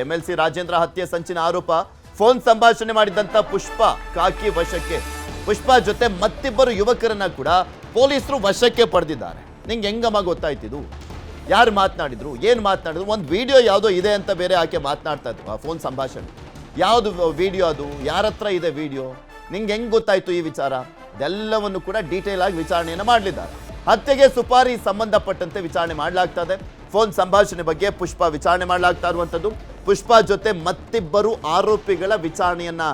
MLC Rajendra ಹತ್ಯೆ ಸಂಚಿನ ಆರೋಪ. Phone ಸಂಭಾಷಣೆ ಮಾಡಿದಂತ ಪುಷ್ಪ ಕಾಕಿ ವಶಕ್ಕೆ. ಪುಷ್ಪ ಜೊತೆ ಮತ್ತಿಬ್ಬರು ಯುವಕರನ್ನ ಕೂಡ ಪೊಲೀಸರು ವಶಕ್ಕೆ ಪಡೆದಿದ್ದಾರೆ. ನಿಂಗೆ ಹೆಂಗಮ್ಮ ಗೊತ್ತಾಯ್ತಿದು? ಯಾರು ಮಾತನಾಡಿದ್ರು? ಏನು ಮಾತನಾಡಿದ್ರು? ಒಂದು ವಿಡಿಯೋ ಯಾವುದೋ ಇದೆ ಅಂತ ಬೇರೆ ಆಕೆ ಮಾತನಾಡ್ತಾ ಇದ್ರು ಆ ಫೋನ್ ಸಂಭಾಷಣೆ. ಯಾವುದು ವಿಡಿಯೋ ಅದು? ಯಾರ ಹತ್ರ ಇದೆ ವಿಡಿಯೋ? ನಿಂಗೆ ಹೆಂಗ್ ಗೊತ್ತಾಯ್ತು ಈ ವಿಚಾರ? ಇದೆಲ್ಲವನ್ನು ಕೂಡ ಡೀಟೇಲ್ ಆಗಿ ವಿಚಾರಣೆಯನ್ನು ಮಾಡಲಿದ್ದಾರೆ. ಹತ್ಯೆಗೆ ಸುಪಾರಿ ಸಂಬಂಧಪಟ್ಟಂತೆ ವಿಚಾರಣೆ ಮಾಡಲಾಗ್ತದೆ ಫೋನ್ ಸಂಭಾಷಣೆ ಬಗ್ಗೆ ಪುಷ್ಪ ವಿಚಾರಣೆ ಮಾಡಲಾಗ್ತಾ ಇರುವಂಥದ್ದು ಪುಷ್ಪ ಜೊತೆ ಮತ್ತಿಬ್ಬರು ಆರೋಪಿಗಳ ವಿಚಾರಣೆಯನ್ನ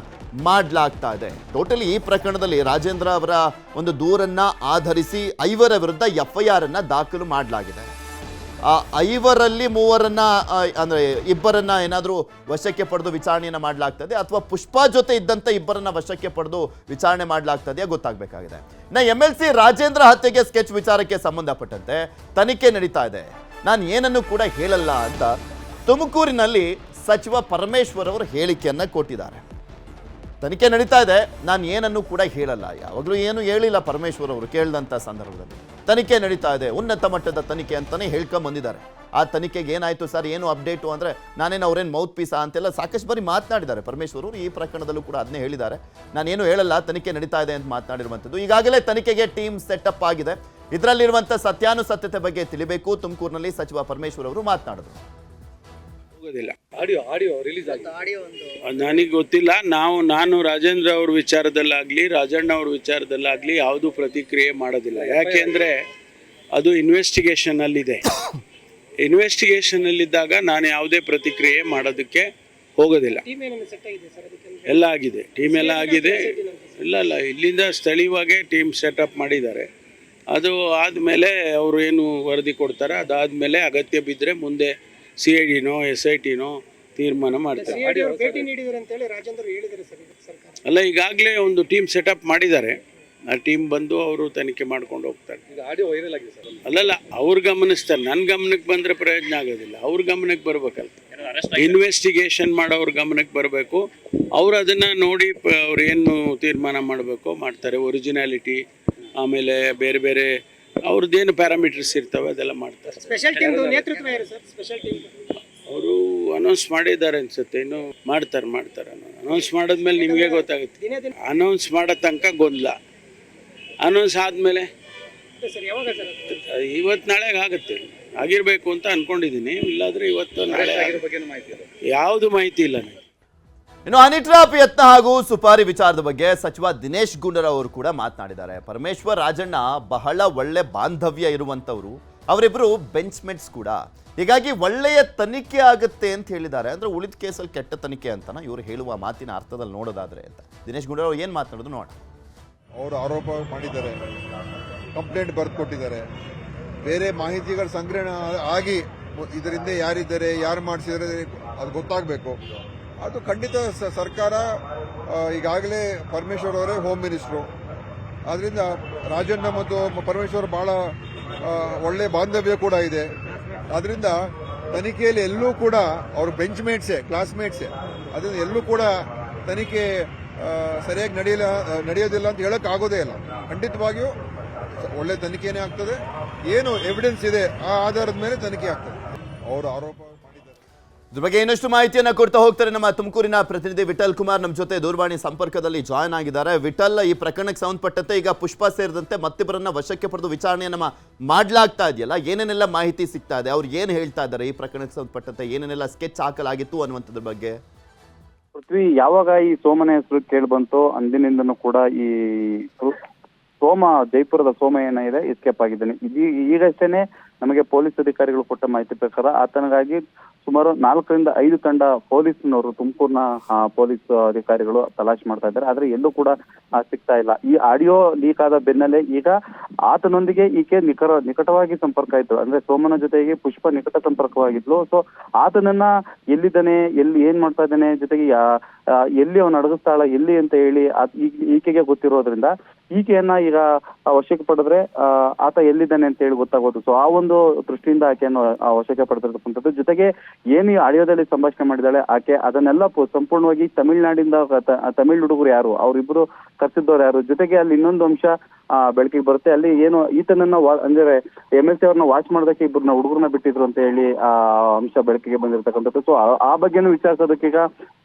ಮಾಡಲಾಗ್ತಾ ಇದೆ. ಟೋಟಲಿ ಈ ಪ್ರಕರಣದಲ್ಲಿ ರಾಜೇಂದ್ರ ಅವರ ಒಂದು ದೂರನ್ನ ಆಧರಿಸಿ ಐವರ ವಿರುದ್ಧ ಎಫ್ಐಆರ್ ಅನ್ನ ದಾಖಲು ಮಾಡಲಾಗಿದೆ. ಆ ಐವರಲ್ಲಿ ಮೂವರನ್ನ ಅಂದ್ರೆ ಇಬ್ಬರನ್ನ ಏನಾದರೂ ವಶಕ್ಕೆ ಪಡೆದು ವಿಚಾರಣೆಯನ್ನ ಮಾಡಲಾಗ್ತದೆ ಅಥವಾ ಪುಷ್ಪ ಜೊತೆ ಇದ್ದಂತ ಇಬ್ಬರನ್ನ ವಶಕ್ಕೆ ಪಡೆದು ವಿಚಾರಣೆ ಮಾಡಲಾಗ್ತದೆಯಾ ಗೊತ್ತಾಗಬೇಕಾಗಿದೆ. ನಾ ಎಂ ಎಲ್ ಸಿ ರಾಜೇಂದ್ರ ಹತ್ಯೆಗೆ ಸ್ಕೆಚ್ ವಿಚಾರಕ್ಕೆ ಸಂಬಂಧಪಟ್ಟಂತೆ ತನಿಖೆ ನಡೀತಾ ಇದೆ. ನಾನು ಏನನ್ನು ಕೂಡ ಹೇಳಲ್ಲ ಅಂತ ತುಮಕೂರಿನಲ್ಲಿ ಸಚಿವ ಪರಮೇಶ್ವರ್ ಅವರು ಹೇಳಿಕೆಯನ್ನು ಕೊಟ್ಟಿದ್ದಾರೆ. ತನಿಖೆ ನಡೀತಾ ಇದೆ. ನಾನು ಏನನ್ನು ಕೂಡ ಹೇಳಲ್ಲ. ಯಾವಾಗಲೂ ಏನು ಹೇಳಿಲ್ಲ ಪರಮೇಶ್ವರ್ ಅವರು ಕೇಳಿದಂಥ ಸಂದರ್ಭದಲ್ಲಿ. ತನಿಖೆ ನಡೀತಾ ಇದೆ. ಉನ್ನತ ಮಟ್ಟದ ತನಿಖೆ ಅಂತಾನೆ ಹೇಳ್ಕೊಂಡ್ ಬಂದಿದ್ದಾರೆ. ಆ ತನಿಖೆಗೆ ಏನಾಯ್ತು ಸರ್? ಏನು ಅಪ್ಡೇಟು? ಅಂದ್ರೆ ನಾನೇನು ಅವ್ರೇನು ಮೌತ್ ಪೀಸಾ ಅಂತೆಲ್ಲ ಸಾಕಷ್ಟು ಬಾರಿ ಮಾತನಾಡಿದ್ದಾರೆ. ಪರಮೇಶ್ವರ್ ಅವರು ಈ ಪ್ರಕರಣದಲ್ಲೂ ಕೂಡ ಅದನ್ನೇ ಹೇಳಿದ್ದಾರೆ. ನಾನೇನು ಹೇಳಲ್ಲ. ತನಿಖೆ ನಡೀತಾ ಇದೆ ಅಂತ ಮಾತನಾಡಿರುವಂಥದ್ದು ಈಗಾಗಲೇ ತನಿಖೆಗೆ ಟೀಮ್ ಸೆಟಪ್ ಆಗಿದೆ. ಇದರಲ್ಲಿರುವಂಥ ಸತ್ಯಾನುಸತ್ಯತೆ ಬಗ್ಗೆ ತಿಳಿಬೇಕು. ತುಮಕೂರಿನಲ್ಲಿ ಸಚಿವ ಪರಮೇಶ್ವರ್ ಅವರು ಮಾತನಾಡಿದ್ರು ಹೋಗೋದಿಲ್ಲ ಆಡಿಯೋ ಆಡಿಯೋ ರಿಲೀಸ್ ಆಗಿದೆ. ಆಡಿಯೋ ಒಂದು ನನಗೆ ಗೊತ್ತಿಲ್ಲ ನಾವು ನಾನು ರಾಜೇಂದ್ರ ಅವ್ರ ವಿಚಾರದಲ್ಲಾಗಲಿ ರಾಜಣ್ಣ ಅವ್ರ ವಿಚಾರದಲ್ಲಾಗಲಿ ಯಾವುದೂ ಪ್ರತಿಕ್ರಿಯೆ ಮಾಡೋದಿಲ್ಲ. ಯಾಕೆಂದರೆ ಅದು ಇನ್ವೆಸ್ಟಿಗೇಷನಲ್ಲಿದೆ ಇನ್ವೆಸ್ಟಿಗೇಷನಲ್ಲಿದ್ದಾಗ ನಾನು ಯಾವುದೇ ಪ್ರತಿಕ್ರಿಯೆ ಮಾಡೋದಕ್ಕೆ ಹೋಗೋದಿಲ್ಲ. ಎಲ್ಲ ಆಗಿದೆ. ಟೀಮ್ ಎಲ್ಲ ಆಗಿದೆ. ಇಲ್ಲ ಇಲ್ಲ ಇಲ್ಲಿಂದ ಸ್ಥಳೀಯವಾಗೇ ಟೀಮ್ ಸೆಟಪ್ ಮಾಡಿದ್ದಾರೆ. ಅದು ಆದಮೇಲೆ ಅವರು ಏನು ವರದಿ ಕೊಡ್ತಾರೆ ಅದಾದಮೇಲೆ ಅಗತ್ಯ ಬಿದ್ದರೆ ಮುಂದೆ ಸಿ ಐ ಡಿನೋ ಎಸ್ ಐ ಟಿನೋ ತೀರ್ಮಾನ ಮಾಡ್ತಾರೆ. ಸಿಐಡಿ ಅವರು ಭೇಟಿ ನೀಡಿದ್ದಾರೆ ಅಂತ ಹೇಳಿ ರಾಜೇಂದ್ರ ಹೇಳಿದ್ದಾರೆ ಸರ್ ಅಲ್ಲ ಈಗಾಗಲೇ ಒಂದು ಟೀಮ್ ಸೆಟಪ್ ಮಾಡಿದ್ದಾರೆ. ಆ ಟೀಮ್ ಬಂದು ಅವರು ತನಿಖೆ ಮಾಡ್ಕೊಂಡು ಹೋಗ್ತಾರೆ. ಈಗ ಆಡಿಯೋ ವೈರಲ್ ಆಗಿದೆ ಸರ್ ಅಲ್ಲಲ್ಲ ಅವ್ರ ಗಮನಿಸ್ತಾರೆ ನನ್ನ ಗಮನಕ್ಕೆ ಬಂದರೆ ಪ್ರಯೋಜನ ಆಗೋದಿಲ್ಲ. ಅವ್ರ ಗಮನಕ್ಕೆ ಬರಬೇಕಲ್ಲ. ಇನ್ವೆಸ್ಟಿಗೇಷನ್ ಮಾಡೋರ ಗಮನಕ್ಕೆ ಬರಬೇಕು. ಅವ್ರು ಅದನ್ನು ನೋಡಿ ಅವ್ರು ಏನು ತೀರ್ಮಾನ ಮಾಡಬೇಕು ಮಾಡ್ತಾರೆ. ಒರಿಜಿನಾಲಿಟಿ ಆಮೇಲೆ ಬೇರೆ ಬೇರೆ ಅವ್ರದ್ದೇನು ಪ್ಯಾರಾಮೀಟರ್ಸ್ ಇರ್ತವೆ ಅದೆಲ್ಲ ಮಾಡ್ತಾರೆ. ಸ್ಪೆಷಲ್ ಟೀಮ್ ನೇತೃತ್ವ ಯಾರು ಸರ್? ಸ್ಪೆಷಲ್ ಟೀಮ್ ಅವರು ಅನೌನ್ಸ್ ಮಾಡಿದ್ದಾರೆ ಅನ್ಸುತ್ತೆ. ಇನ್ನು ಮಾಡ್ತಾರೆ ಮಾಡ್ತಾರೆ. ಅನೌನ್ಸ್ ಮಾಡಿದ್ಮೇಲೆ ನಿಮಗೆ ಗೊತ್ತಾಗುತ್ತೆ. ಅನೌನ್ಸ್ ಮಾಡೋ ತನಕ ಗೊಂದಲ. ಅನೌನ್ಸ್ ಆದಮೇಲೆ ಇವತ್ತು ನಾಳೆಗೆ ಆಗುತ್ತೆ. ಆಗಿರಬೇಕು ಅಂತ ಅನ್ಕೊಂಡಿದ್ದೀನಿ. ಇಲ್ಲಾದ್ರೆ ಇವತ್ತು ನಾಳೆ ಯಾವುದು ಮಾಹಿತಿ ಇಲ್ಲ ನನಗೆ. ಇನ್ನು ಅನಿಟ್ರಾ ಯತ್ನ ಹಾಗೂ ಸುಪಾರಿ ವಿಚಾರದ ಬಗ್ಗೆ ಸಚಿವ ದಿನೇಶ್ ಗುಂಡೂರಾವ್ ಅವರು ಕೂಡ ಮಾತನಾಡಿದ್ದಾರೆ. ಪರಮೇಶ್ವರ್ ರಾಜಣ್ಣ ಬಹಳ ಒಳ್ಳೆ ಬಾಂಧವ್ಯ ಇರುವಂಥವರು. ಅವರಿಬ್ಬರು ಬೆಂಚ್ಮೆಂಟ್ಸ್ ಕೂಡ. ಹೀಗಾಗಿ ಒಳ್ಳೆಯ ತನಿಖೆ ಆಗುತ್ತೆ ಅಂತ ಹೇಳಿದ್ದಾರೆ. ಅಂದ್ರೆ ಉಳಿದ ಕೇಸಲ್ಲಿ ಕೆಟ್ಟ ತನಿಖೆ ಅಂತನ ಇವರು ಹೇಳುವ ಮಾತಿನ ಅರ್ಥದಲ್ಲಿ ನೋಡೋದಾದ್ರೆ ಅಂತ. ದಿನೇಶ್ ಗುಂಡೂರಾವ್ ಏನು ಮಾತನಾಡೋದು ನೋಡ ಅವರು ಆರೋಪ ಮಾಡಿದ್ದಾರೆ. ಕಂಪ್ಲೇಂಟ್ ಬರೆದು ಕೊಟ್ಟಿದ್ದಾರೆ. ಬೇರೆ ಮಾಹಿತಿಗಳ ಸಂಗ್ರಹಣೆ ಆಗಿ ಇದರಿಂದ ಯಾರಿದ್ದಾರೆ, ಯಾರು ಮಾಡಿಸಿದರೆ ಅದು ಗೊತ್ತಾಗಬೇಕು. ಅದು ಖಂಡಿತ ಸರ್ಕಾರ ಈಗಾಗಲೇ ಪರಮೇಶ್ವರ್ ಅವರೇ ಹೋಮ್ ಮಿನಿಸ್ಟ್ರು ಆದ್ರಿಂದ ರಾಜಣ್ಣ ಮತ್ತು ಪರಮೇಶ್ವರ್ ಬಹಳ ಒಳ್ಳೆ ಬಾಂಧವ್ಯ ಕೂಡ ಇದೆ. ಆದ್ರಿಂದ ತನಿಖೆಯಲ್ಲಿ ಎಲ್ಲೂ ಕೂಡ ಅವ್ರ ಬೆಂಚ್ ಮೇಟ್ಸೆ ಕ್ಲಾಸ್ಮೇಟ್ಸೆ ಅದರಿಂದ ಎಲ್ಲೂ ಕೂಡ ತನಿಖೆ ಸರಿಯಾಗಿ ನಡೆಯಲ್ಲ, ನಡೆಯೋದಿಲ್ಲ ಅಂತ ಹೇಳಕ್ ಆಗೋದೇ ಇಲ್ಲ. ಖಂಡಿತವಾಗಿಯೂ ಒಳ್ಳೆ ತನಿಖೆನೇ ಆಗ್ತದೆ. ಏನು ಎವಿಡೆನ್ಸ್ ಇದೆ ಆ ಆಧಾರದ ಮೇಲೆ ತನಿಖೆ ಆಗ್ತದೆ. ಅವರ ಆರೋಪ ಇದ್ರ ಬಗ್ಗೆ ಇನ್ನಷ್ಟು ಮಾಹಿತಿಯನ್ನು ಕೊಡ್ತಾ ಹೋಗ್ತಾರೆ ನಮ್ಮ ತುಮಕೂರಿನ ಪ್ರತಿನಿಧಿ ವಿಠಲ್ ಕುಮಾರ್. ನಮ್ಮ ಜೊತೆ ದೂರವಾಣಿ ಸಂಪರ್ಕದಲ್ಲಿ ಜಾಯ್ನ್ ಆಗಿದ್ದಾರೆ. ವಿಠಲ್, ಈ ಪ್ರಕರಣಕ್ಕೆ ಸಂಬಂಧಪಟ್ಟಂತೆ ಈಗ ಪುಷ್ಪ ಸೇರಿದಂತೆ ಮತ್ತಿಬ್ಬರನ್ನ ವಶಕ್ಕೆ ಪಡೆದು ವಿಚಾರಣೆಯನ್ನ ನಮ್ಮ ಮಾಡ್ಲಾಗ್ತಾ ಇದೆಯಲ್ಲ, ಏನೇನೆಲ್ಲ ಮಾಹಿತಿ ಸಿಗ್ತಾ ಇದೆ? ಅವ್ರು ಏನು ಹೇಳ್ತಾ ಇದ್ದಾರೆ ಈ ಪ್ರಕರಣಕ್ಕೆ ಸಂಬಂಧಪಟ್ಟಂತೆ? ಏನೇನೆಲ್ಲ ಸ್ಕೆಚ್ ಹಾಕಲಾಗಿತ್ತು ಅನ್ನುವಂಥದ್ರ ಬಗ್ಗೆ? ಪೃಥ್ವಿ, ಯಾವಾಗ ಈ ಸೋಮನ ಹೆಸರು ಕೇಳಿ ಬಂತು ಅಂದಿನಿಂದನೂ ಕೂಡ ಈ ಸೋಮ, ಜೈಪುರದ ಸೋಮ ಏನಿದೆ ಎಸ್ಕೇಪ್ ಆಗಿದ್ದಾನೆ. ಈಗಷ್ಟೇನೆ ನಮಗೆ ಪೊಲೀಸ್ ಅಧಿಕಾರಿಗಳು ಕೊಟ್ಟ ಮಾಹಿತಿ ಪ್ರಕಾರ ಆತನಿಗಾಗಿ ಸುಮಾರು ನಾಲ್ಕರಿಂದ ಐದು ತಂಡ ಪೊಲೀಸ್ನವರು ತುಮಕೂರಿನ ಪೊಲೀಸ್ ಅಧಿಕಾರಿಗಳು ತಲಾಶ್ ಮಾಡ್ತಾ ಇದ್ದಾರೆ. ಆದ್ರೆ ಎಲ್ಲೂ ಕೂಡ ಸಿಗ್ತಾ ಇಲ್ಲ. ಈ ಆಡಿಯೋ ಲೀಕ್ ಆದ ಬೆನ್ನಲ್ಲೇ ಈಗ ಆತನೊಂದಿಗೆ ಈಕೆ ನಿಖರ, ನಿಕಟವಾಗಿ ಸಂಪರ್ಕ ಇತ್ತು ಅಂದ್ರೆ ಸೋಮನ ಜೊತೆಗೆ ಪುಷ್ಪ ನಿಕಟ ಸಂಪರ್ಕವಾಗಿದ್ಲು. ಸೊ ಆತನನ್ನ ಎಲ್ಲಿದ್ದಾನೆ, ಎಲ್ಲಿ ಏನ್ ಮಾಡ್ತಾ ಇದ್ದಾನೆ, ಜೊತೆಗೆ ಎಲ್ಲಿ ಅವನು ಅಡಗಿಸ್ತಾಳ, ಎಲ್ಲಿ ಅಂತ ಹೇಳಿ ಈಕೆಗೆ ಗೊತ್ತಿರೋದ್ರಿಂದ ಈಕೆಯನ್ನ ಈಗ ವಶಕ್ಕೆ ಪಡೆದ್ರೆ ಆತ ಎಲ್ಲಿದ್ದಾನೆ ಅಂತ ಹೇಳಿ ಗೊತ್ತಾಗೋದು. ಸೊ ಆ ಒಂದು ದೃಷ್ಟಿಯಿಂದ ಆಕೆಯನ್ನು ವಶಕ್ಕೆ ಪಡೆದಿರತಕ್ಕಂಥದ್ದು. ಜೊತೆಗೆ, ಏನು ಆಡಿಯೋದಲ್ಲಿ ಸಂಭಾಷಣೆ ಮಾಡಿದಾಳೆ ಆಕೆ ಅದನ್ನೆಲ್ಲ ಸಂಪೂರ್ಣವಾಗಿ ತಮಿಳ್ನಾಡಿಂದ ತಮಿಳ್ ಹುಡುಗರು ಯಾರು? ಅವ್ರಿಬ್ರು ಕರ್ಸಿದ್ದವ್ರು ಯಾರು? ಜೊತೆಗೆ ಅಲ್ಲಿ ಇನ್ನೊಂದು ಅಂಶ ಬೆಳಕಿಗೆ ಬರುತ್ತೆ. ಅಲ್ಲಿ ಏನು ಈತನನ್ನ ಅಂದ್ರೆ ಎಂ ಎಸ್ ಅವ್ರನ್ನ ವಾಚ್ ಮಾಡೋದಕ್ಕೆ ಇಬ್ಬರನ್ನ ಹುಡುಗರನ್ನ ಬಿಟ್ಟಿದ್ರು ಅಂತ ಹೇಳಿ, ಆ, ಅಂಶ ಬೆಳಕಿಗೆ ಬಂದಿರತಕ್ಕಂಥದ್ದು. ಸೊ ಆ ಬಗ್ಗೆನೂ ವಿಚಾರಿಸೋದಕ್ಕೆ ಈಗ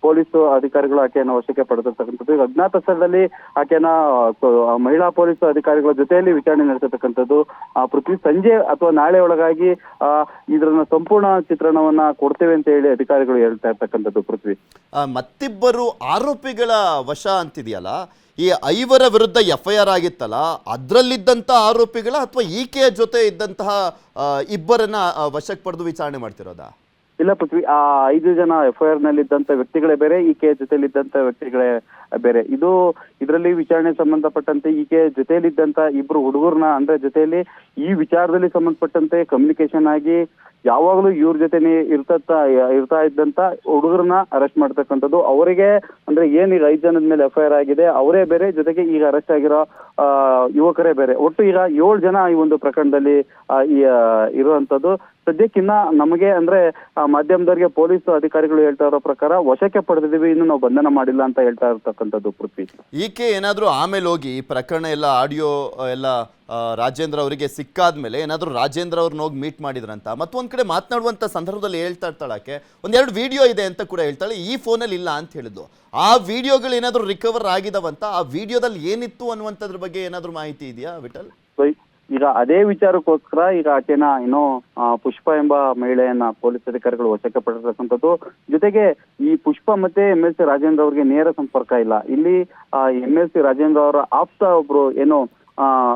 ಪೊಲೀಸ್ ಅಧಿಕಾರಿಗಳು ಆಕೆಯನ್ನು ವಶಕ್ಕೆ ಪಡೆದಿರ್ತಕ್ಕಂಥದ್ದು. ಈಗ ಅಜ್ಞಾತ ಸ್ಥಳದಲ್ಲಿ ಆಕೆಯನ್ನ ಮಹಿಳಾ ಪೊಲೀಸ್ ಅಧಿಕಾರಿಗಳ ಜೊತೆಯಲ್ಲಿ ವಿಚಾರಣೆ ನಡೆಸತಕ್ಕಂಥದ್ದು. ಆ, ಪೃಥ್ವಿ ಸಂಜೆ ಅಥವಾ ನಾಳೆ ಒಳಗಾಗಿ ಆ, ಇದ್ರನ್ನ ಸಂಪೂರ್ಣ ಚಿತ್ರಣವನ್ನ ಕೊಡ್ತೇವೆ ಅಂತ ಹೇಳಿ ಅಧಿಕಾರಿಗಳು ಹೇಳ್ತಾ ಇರ್ತಕ್ಕಂಥದ್ದು ಪೃಥ್ವಿ. ಮತ್ತಿಬ್ಬರು ಆರೋಪಿಗಳ ವಶ ಅಂತಿದೆಯಲ್ಲ? ಈ ಐವರ ವಿರುದ್ಧ ಎಫ್ ಐ ಆರ್ ಆಗಿತ್ತಲ್ಲ ಅದರಲ್ಲಿದ್ದಂಥ ಆರೋಪಿಗಳ ಅಥವಾ ಈಕೆಯ ಜೊತೆ ಇದ್ದಂತಹ ಇಬ್ಬರನ್ನ ವಶಕ್ಕೆ ಪಡೆದು ವಿಚಾರಣೆ ಮಾಡ್ತಿರೋದಾ? ಇಲ್ಲ ಪೃಥ್ವಿ, ಆ ಐದು ಜನ ಎಫ್ ಐ ಆರ್ ವ್ಯಕ್ತಿಗಳೇ ಬೇರೆ ಈಕೆ ಜೊತೆಲಿದ್ದಂತ ವ್ಯಕ್ತಿಗಳೇ ಬೇರೆ. ಇದು ಇದರಲ್ಲಿ ವಿಚಾರಣೆ ಸಂಬಂಧಪಟ್ಟಂತೆ ಈಕೆ ಜೊತೆಯಲ್ಲಿದ್ದಂತ ಇಬ್ರು ಹುಡುಗರನ್ನ ಅಂದ್ರೆ ಜೊತೆಯಲ್ಲಿ ಈ ವಿಚಾರದಲ್ಲಿ ಸಂಬಂಧಪಟ್ಟಂತೆ ಕಮ್ಯುನಿಕೇಶನ್ ಆಗಿ ಯಾವಾಗಲೂ ಇವ್ರ ಜೊತೆನೆ ಇರ್ತಾ ಇರ್ತಾ ಇದ್ದಂತ ಹುಡುಗರನ್ನ ಅರೆಸ್ಟ್ ಮಾಡ್ತಕ್ಕಂಥದ್ದು. ಅವರಿಗೆ ಅಂದ್ರೆ ಏನ್ ಈಗ ಐದು ಜನದ ಮೇಲೆ ಎಫ್ ಐ ಆರ್ ಆಗಿದೆ, ಅವರೇ ಬೇರೆ, ಜೊತೆಗೆ ಈಗ ಅರೆಸ್ಟ್ ಆಗಿರೋ ಯುವಕರೇ ಬೇರೆ. ಒಟ್ಟು ಈಗ ಏಳು ಜನ ಈ ಒಂದು ಪ್ರಕರಣದಲ್ಲಿ ಇರುವಂತದ್ದು ಸದ್ಯಕ್ಕಿನ್ನ ನಮಗೆ ಅಂದ್ರೆ ಮಾಧ್ಯಮದವರಿಗೆ ಪೊಲೀಸ್ ಅಧಿಕಾರಿಗಳು ಹೇಳ್ತಾ ಇರೋ ಪ್ರಕಾರ ವಶಕ್ಕೆ ಪಡೆದಿದ್ದೀವಿ, ಇನ್ನು ನಾವು ಬಂಧನ ಮಾಡಿಲ್ಲ ಅಂತ ಹೇಳ್ತಾ ಇರ್ತಕ್ಕಂಥದ್ದು ಪೃಥ್ವಿ. ಈಕೆ ಏನಾದರೂ ಆಮೇಲೆ ಹೋಗಿ ಈ ಪ್ರಕರಣ ಎಲ್ಲ, ಆಡಿಯೋ, ಎಲ್ಲ ರಾಜೇಂದ್ರ ಅವರಿಗೆ ಸಿಕ್ಕಾದ್ಮೇಲೆ ಏನಾದರೂ ರಾಜೇಂದ್ರ ಅವ್ರನ್ನ ಹೋಗಿ ಮೀಟ್ ಮಾಡಿದ್ರಂತ, ಮತ್ತೊಂದು ಕಡೆ ಮಾತನಾಡುವಂಥ ಸಂದರ್ಭದಲ್ಲಿ ಹೇಳ್ತಾ ಇರ್ತಾಳಕ್ಕೆ ಒಂದೆರಡು ವಿಡಿಯೋ ಇದೆ ಅಂತ ಕೂಡ ಹೇಳ್ತಾಳೆ, ಈ ಫೋನಲ್ಲಿ ಇಲ್ಲ ಅಂತ ಹೇಳಿದ್ದು. ಆ ವಿಡಿಯೋಗಳು ಏನಾದರೂ ರಿಕವರ್ ಆಗಿದವಂತ, ಆ ವಿಡಿಯೋದಲ್ಲಿ ಏನಿತ್ತು ಅನ್ನುವಂಥದ್ರ ಬಗ್ಗೆ ಏನಾದರೂ ಮಾಹಿತಿ ಇದೆಯಾ ವಿಠಲ್? ಈಗ ಅದೇ ವಿಚಾರಕ್ಕೋಸ್ಕರ ಈಗ ಆಕೆನ ಏನೋ ಪುಷ್ಪ ಎಂಬ ಮಹಿಳೆಯನ್ನ ಪೊಲೀಸ್ ಅಧಿಕಾರಿಗಳು ವಶಕ್ಕೆ ಪಡೆದಿರತಕ್ಕಂಥದ್ದು ಜೊತೆಗೆ ಈ ಪುಷ್ಪ ಮತ್ತೆ ಎಂ ಎಲ್ ಸಿ ರಾಜೇಂದ್ರ ಅವರಿಗೆ ನೇರ ಸಂಪರ್ಕ ಇಲ್ಲ. ಇಲ್ಲಿ ಎಂ ಎಲ್ ಸಿ ರಾಜೇಂದ್ರ ಅವರ ಆಪ್ತ ಒಬ್ರು ಏನೋ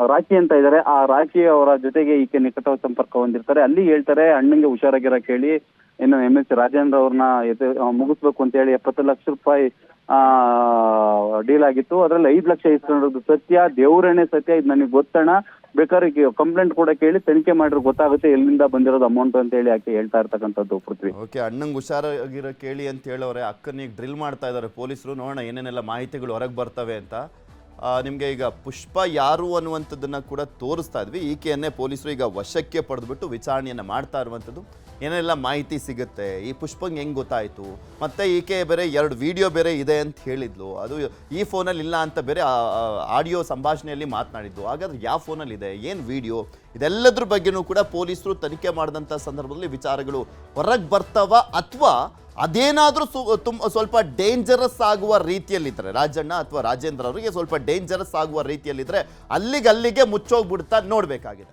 ರಾಖಿ ಅಂತ ಇದ್ದಾರೆ. ಆ ರಾಖಿ ಅವರ ಜೊತೆಗೆ ಈಕೆ ನಿಕಟ ಸಂಪರ್ಕ ಹೊಂದಿರ್ತಾರೆ. ಅಲ್ಲಿ ಹೇಳ್ತಾರೆ, ಅಣ್ಣಂಗೆ ಹುಷಾರಾಗಿರ ಕೇಳಿ, ಏನು ಎಂ ಎಲ್ ಸಿ ರಾಜೇಂದ್ರ ಅವ್ರನ್ನ ಮುಗಿಸ್ಬೇಕು ಅಂತ ಹೇಳಿ ಎಪ್ಪತ್ತು ಲಕ್ಷ ರೂಪಾಯಿ, ಆ, ಡೀಲ್ ಆಗಿತ್ತು. ಅದ್ರಲ್ಲಿ ಐದು ಲಕ್ಷ ಇಸ್ಕೊಂಡಿರೋದು ಸತ್ಯ, ದೇವ್ರೇನೆ ಸತ್ಯ, ಇದು ನನಗೆ ಗೊತ್ತಣ ಬೇಕಾದ್ರೆ ಕಂಪ್ಲೇಂಟ್ ಕೂಡ ಕೇಳಿ ತನಿಖೆ ಮಾಡಿದ್ರೆ ಗೊತ್ತಾಗುತ್ತೆ ಎಲ್ಲಿಂದ ಬಂದಿರೋದು ಅಮೌಂಟ್ ಅಂತ ಹೇಳಿ ಆಕೆ ಹೇಳ್ತಾ ಇರ್ತಕ್ಕಂಥದ್ದು ಪೃಥ್ವಿ. ಓಕೆ, ಅಣ್ಣಂಗೆ ಹುಷಾರಾಗಿರೋ ಕೇಳಿ ಅಂತ ಹೇಳೋರೆ ಅಕ್ಕನಿಗೆ ಡ್ರಿಲ್ ಮಾಡ್ತಾ ಇದ್ದಾರೆ ಪೊಲೀಸರು ನೋಡೋಣ ಏನೇನೆಲ್ಲ ಮಾಹಿತಿಗಳು ಹೊರಗೆ ಬರ್ತವೆ ಅಂತ. ನಿಮಗೆ ಈಗ ಪುಷ್ಪ ಯಾರು ಅನ್ನುವಂಥದ್ದನ್ನು ಕೂಡ ತೋರಿಸ್ತಾ ಇದ್ವಿ. ಈಕೆಯನ್ನೇ ಪೊಲೀಸರು ಈಗ ವಶಕ್ಕೆ ಪಡೆದುಬಿಟ್ಟು ವಿಚಾರಣೆಯನ್ನು ಮಾಡ್ತಾ ಇರುವಂಥದ್ದು. ಏನೆಲ್ಲ ಮಾಹಿತಿ ಸಿಗುತ್ತೆ? ಈ ಪುಷ್ಪಂಗೆ ಹೆಂಗೆ ಗೊತ್ತಾಯಿತು? ಮತ್ತು ಈಕೆ ಬೇರೆ ಎರಡು ವಿಡಿಯೋ ಬೇರೆ ಇದೆ ಅಂತ ಹೇಳಿದ್ಲು. ಅದು ಈ ಫೋನಲ್ಲಿ ಇಲ್ಲ ಅಂತ ಬೇರೆ ಆಡಿಯೋ ಸಂಭಾಷಣೆಯಲ್ಲಿ ಮಾತನಾಡಿದ್ದು. ಹಾಗಾದ್ರೆ ಯಾವ ಫೋನಲ್ಲಿ ಇದೆ? ಏನು ವಿಡಿಯೋ? ಇದೆಲ್ಲದ್ರ ಬಗ್ಗೆನೂ ಕೂಡ ಪೊಲೀಸರು ತನಿಖೆ ಮಾಡಿದಂಥ ಸಂದರ್ಭದಲ್ಲಿ ವಿಚಾರಗಳು ಹೊರಗೆ ಬರ್ತಾವ ಅಥವಾ ಅದೇನಾದರೂ ಸು ತುಂಬ ಸ್ವಲ್ಪ ಡೇಂಜರಸ್ ಆಗುವ ರೀತಿಯಲ್ಲಿದ್ದರೆ, ರಾಜಣ್ಣ ಅಥವಾ ರಾಜೇಂದ್ರ ಅವರಿಗೆ ಸ್ವಲ್ಪ ಡೇಂಜರಸ್ ಆಗುವ ರೀತಿಯಲ್ಲಿದ್ದರೆ ಅಲ್ಲಿಗೆ ಅಲ್ಲಿಗೆ ಮುಚ್ಚೋಗ್ಬಿಡ್ತಾ ನೋಡಬೇಕಾಗಿದೆ.